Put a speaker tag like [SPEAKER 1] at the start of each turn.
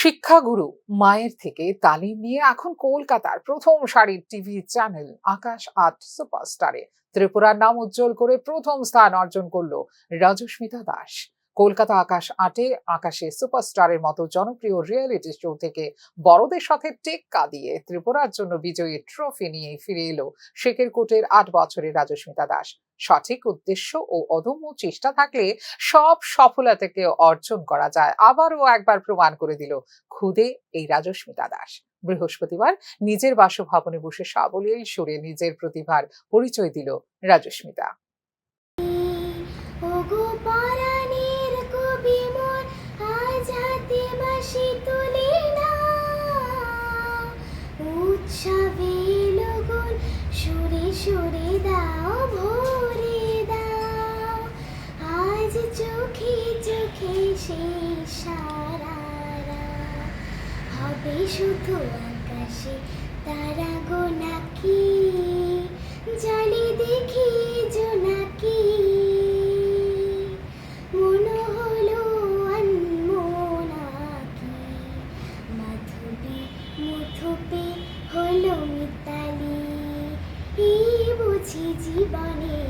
[SPEAKER 1] শিক্ষাগুরু মায়ের থেকে তালিম নিয়ে এখন কলকাতার প্রথম সারির টিভি চ্যানেল আকাশ আট সুপারস্টারে। ত্রিপুরার নাম উজ্জ্বল করে প্রথম স্থান অর্জন করল রাজস্মিতা দাস। কলকাতা আকাশ আটে, আকাশে সুপারস্টারের মতো জনপ্রিয় রিয়েলিটি শো থেকে বড়দের সাথে টেক্কা দিয়ে ত্রিপুরার জন্য বিজয়ী ট্রফি নিয়ে ফিরে এলো শেখের কোটের আট বছরের রাজস্মিতা দাস। সঠিক উদ্দেশ্য ও অদম্য চেষ্টা থাকলে সব সফলতাকে অর্জন করা যায়, আবারও একবার প্রমাণ করে দিল খুদে এই রাজস্মিতা দাস। বৃহস্পতিবার নিজের বাসভবনে বসে সাবলীল সুরে নিজের প্রতিভার পরিচয় দিল রাজস্মিতা।
[SPEAKER 2] ভরে দাও আজ চোখে চোখে সেই সারারা। হবে শুধু আকাশে, তারা গো নাকি? জলে দেখি জোনাকি মনে হলো আনমোনাকি মাধবী মধুপে হলো মিতালি। জীবনে